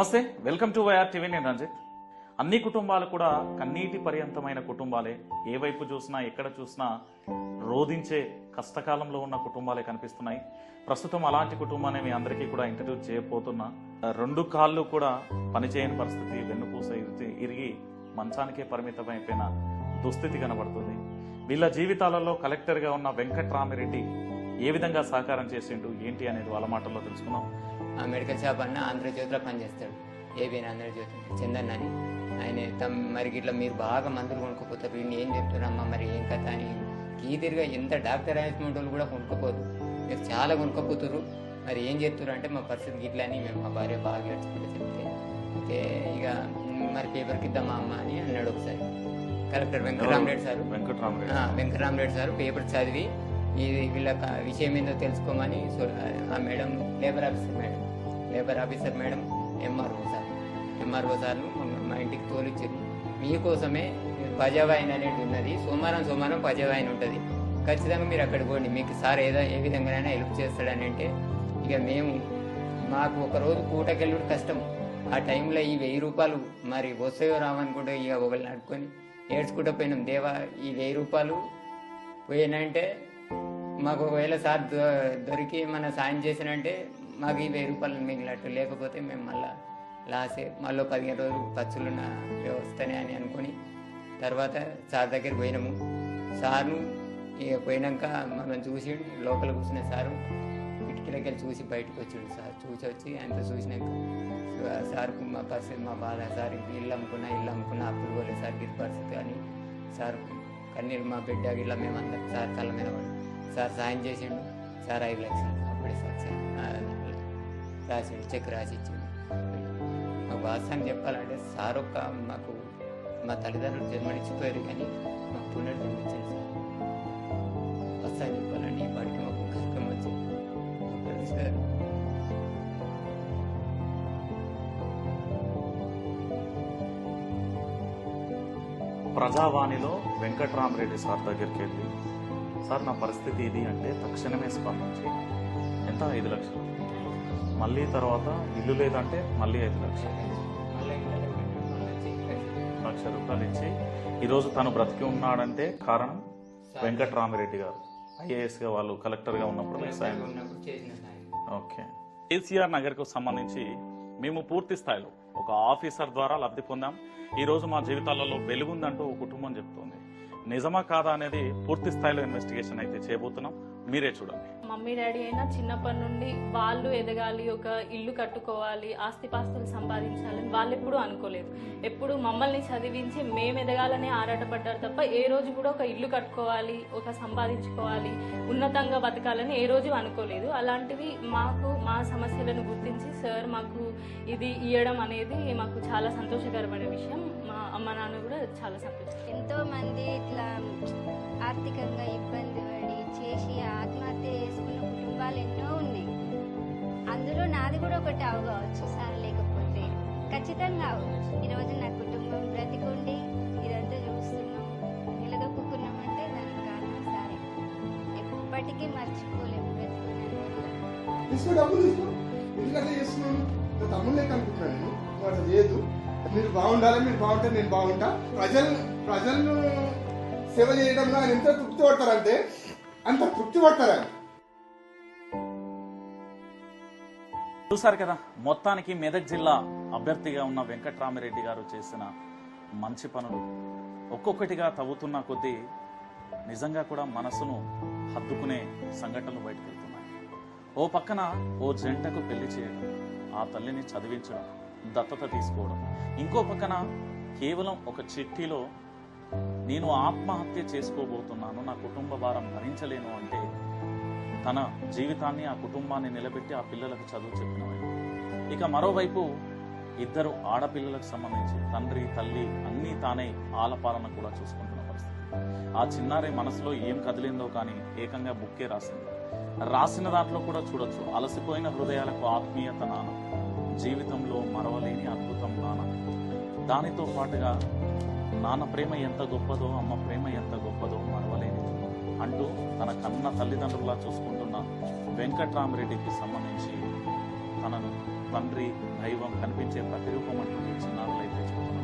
నమస్తే welcome to YR TV నేను రంజిత్. అన్ని కుటుంబాలు కూడా కన్నీటి పర్యంతమైన కుటుంబాలే. ఏ వైపు చూసినా ఎక్కడ చూసినా రోధించే కష్టకాలంలో ఉన్న కుటుంబాలే కనిపిస్తున్నాయి. ప్రస్తుతం అలాంటి కుటుంబాన్ని మీ అందరికీ కూడా ఇంటర్వ్యూ చేయబోతున్నా. రెండు కాళ్ళు కూడా పనిచేయని పరిస్థితి వెన్నుపూస ఇరిగి- మంచానికే పరిమితమైపోయిన దుస్థితి కనబడుతుంది. వీళ్ళ జీవితాలలో కలెక్టర్గా ఉన్న వెంకట్రామిరెడ్డి ఏ విధంగా సహకారం చేసిండు ఏంటి అనేది వాళ్ళ మాటల్లో తెలుసుకుందాం. ఆ మెడికల్ షాప్ అన్న ఆంధ్రజ్యోతిలో పనిచేస్తాడు. ఏబిఎన్ ఆంధ్రజ్యోతి చందన్ అని ఆయన తమ్ మరి ఇట్లా మీరు బాగా మందులు కొనుక్కోపోతారు. వీళ్ళు ఏం చెప్తున్నారమ్మా మరి? ఏం కథ అని. ఈదిరిగా ఎంత డాక్టర్ అనేటువంటి వాళ్ళు కూడా కొనుక్కోపోరు. మీరు చాలా కొనుక్కోపోతున్నారు మరి ఏం చెప్తున్నారు అంటే మా పరిస్థితి ఇట్లా అని మేము మా భార్య బాగా ఏడ్చుకుంటూ చెప్తే. అయితే ఇక "మ్, మరి పేపర్కి ఇద్దామా అమ్మ అని అన్నాడు ఒకసారి. Collector Venkatarama Reddy sir. Venkatrami Reddy. Sir paper చదివి ఇది వీళ్ళ విషయం ఏందో తెలుసుకోమని ఆ madam labour officer madam labour officer madam? MRO sir MRO సార్ను మా- ఇంటికి తోలిచ్చారు మీకోసమే పజావాయిన్ అనేది ఉన్నది. సోమవారం సోమవారం పజావాయిన్ ఉంటుంది. ఖచ్చితంగా మీరు అక్కడికి పోండి. మీకు సార్ ఏదో ఏ విధంగానైనా హెల్ప్ చేస్తాడని అంటే ఇక మేము మాకు ఒకరోజు రోజు కష్టం. ఆ టైంలో ఈ వెయ్యి రూపాయలు మరి వస్తాయో రావనుకుంటే ఇక ఒకళ్ళు నడుకొని ఏడ్చుకుంటూ పోయినాం. దేవా ఈ వెయ్యి రూపాయలు పోయినంటే మాకు ఒకవేళ సార్ దొరికి మన సాయం చేసినంటే మాకు ఈ వెయ్యి రూపాయలు మిగిలినట్టు. లేకపోతే మేము మళ్ళా లాసే మళ్ళీ పదిహేను రోజులు ఖర్చులున్న వ్యవస్థనే అని అనుకొని తర్వాత సార్ దగ్గరికి పోయినాము. సార్ను ఇక పోయినాక మనం చూసి లోపల కూర్చున్న సారు కిటికీలకి వెళ్ళి చూసి బయటకు వచ్చిండు సార్. చూసి వచ్చి ఆయనతో చూసినాక సార్కు మా పరిస్థితి మా బాధ సార్ ఇల్లు అమ్ముకున్నా ఇల్లు అమ్ముకున్నా అప్పులు పోలే సార్ ఇది పరిస్థితి అని సార్ కన్నీరు మా బిడ్డ మేము మేమందరం సార్ కళ్ళ మీద సార్ సాయం చేసిండు. సార్ ఐదు లక్షలు అప్పుడే సార్ రాసిండు చెక్ రాసి ఇచ్చిండు మాకు వాస్తవం చెప్పాలంటే సార్ ఒక్క మాకు మా తల్లిదండ్రులు జన్మనిచ్చిపోయారు కానీ మాకు పునర్జన్మించారు సార్. వాస్తవం చెప్పాలంటే ఈ పాటికి మాకు కష్టం వచ్చింది. సార్. ప్రజావాణిలో వెంకట్రామరెడ్డి సార్ దగ్గరికి వెళ్ళి సార్ నా పరిస్థితి ఇది అంటే తక్షణమే స్పందించి ఎంత? ఐదు లక్షలు? మళ్ళీ తర్వాత ఇల్లు లేదంటే మళ్ళీ ఐదు లక్షలు. లక్ష రూపాయలు ఇచ్చి ఈరోజు తను బ్రతికి ఉన్నాడంటే కారణం వెంకట్రామిరెడ్డి గారు. ఐఏఎస్గా వాళ్ళు కలెక్టర్గా ఉన్నప్పుడు సాయం. ఓకే. కేసీఆర్ నగర్కు సంబంధించి మేము పూర్తి స్థాయిలో ఒక ఆఫీసర్ ద్వారా లబ్ధి పొందాం. ఈ రోజు మా జీవితాలలో వెలుగుందంటూ ఒక కుటుంబం చెప్తోంది. నిజమా కాదా అనేది పూర్తి స్థాయిలో ఇన్వెస్టిగేషన్ అయితే చేయబోతున్నాం. మీరే చూడండి. మమ్మీ డాడీ అయినా చిన్నప్పటి నుండి వాళ్ళు ఎదగాలి ఒక ఇల్లు కట్టుకోవాలి ఆస్తిపాస్తులు సంపాదించాలని వాళ్ళు ఎప్పుడూ అనుకోలేదు. ఎప్పుడు మమ్మల్ని చదివించి మేము ఎదగాలని ఆరాటపడ్డారు తప్ప ఏ రోజు కూడా ఒక ఇల్లు కట్టుకోవాలి ఒక సంపాదించుకోవాలి ఉన్నతంగా బతకాలని ఏ రోజు అనుకోలేదు. అలాంటివి మాకు మా సమస్యలను గుర్తించి సార్ మాకు ఇది ఇవ్వడం అనేది మాకు చాలా సంతోషకరమైన విషయం. మా అమ్మ నాన్న కూడా చాలా సంతోషం. ఎంతో మంది ఇట్లా ఆర్థికంగా ఇబ్బంది పడి చేసి ఆత్మహత్య చేసుకున్న కుటుంబాలు ఎన్నో ఉన్నాయి. అందులో నాది కూడా ఒకటి అవగావచ్చు సార్ లేకపోతే ఖచ్చితంగా అవ్వచ్చు ఈరోజు నా కుటుంబం బ్రతికుండి ఇదంతా చూస్తున్నాం నిలదొక్కున్నామంటే దానికి కారణం సారే. ఎప్పటికీ మర్చిపోలేము బ్రతికున్నాను లేదు మీరు బాగుండాలి మీరు బాగుంటే నేను బాగుంటా. ప్రజలు ప్రజలను సేవ చేయడంలో ఆయన ఎంత తృప్తి పడతారంటే అంత తృప్తి పడతారు చూసారు కదా మొత్తానికి మెదక్ జిల్లా అభ్యర్థిగా ఉన్న వెంకట్రామిరెడ్డి గారు చేసిన మంచి పనులు. ఒక్కొక్కటిగా తవ్వుతున్న కొద్దీ నిజంగా కూడా మనసును హద్దుకునే సంఘటనలు బయటకు వెళ్తున్నాయి ఓ పక్కన ఓ జంటకు పెళ్ళి చేయడం ఆ తల్లిని చదివించడం దత్తత తీసుకోవడం. ఇంకో పక్కన కేవలం ఒక చిట్టిలో నేను ఆత్మహత్య చేసుకోబోతున్నాను నా కుటుంబ భారం భరించలేను అంటే తన జీవితాన్ని ఆ కుటుంబాన్ని నిలబెట్టి ఆ పిల్లలకు చదువు చెప్పిన ఇక మరోవైపు ఇద్దరు ఆడపిల్లలకు సంబంధించి తండ్రి తల్లి అన్నీ తానే ఆలపాలన కూడా చూసుకుంటున్న పరిస్థితి. ఆ చిన్నారి మనసులో ఏం కదిలిందో కానీ ఏకంగా బుక్కే రాసింది. రాసిన దాంట్లో కూడా చూడొచ్చు అలసిపోయిన హృదయాలకు ఆత్మీయత నాన్న జీవితంలో మరవలేని అద్భుతం నాన్న దానితో పాటుగా నాన్న ప్రేమ ఎంత గొప్పదో అమ్మ ప్రేమ ఎంత గొప్పదో మరవలేని అంటూ తన కన్న తల్లిదండ్రులా చూసుకుంటున్న వెంకట్రామరెడ్డికి సంబంధించి తనను తండ్రి దైవం కనిపించే ప్రతిరూపం అంటూ చిన్నారులైతే చిన్నారులు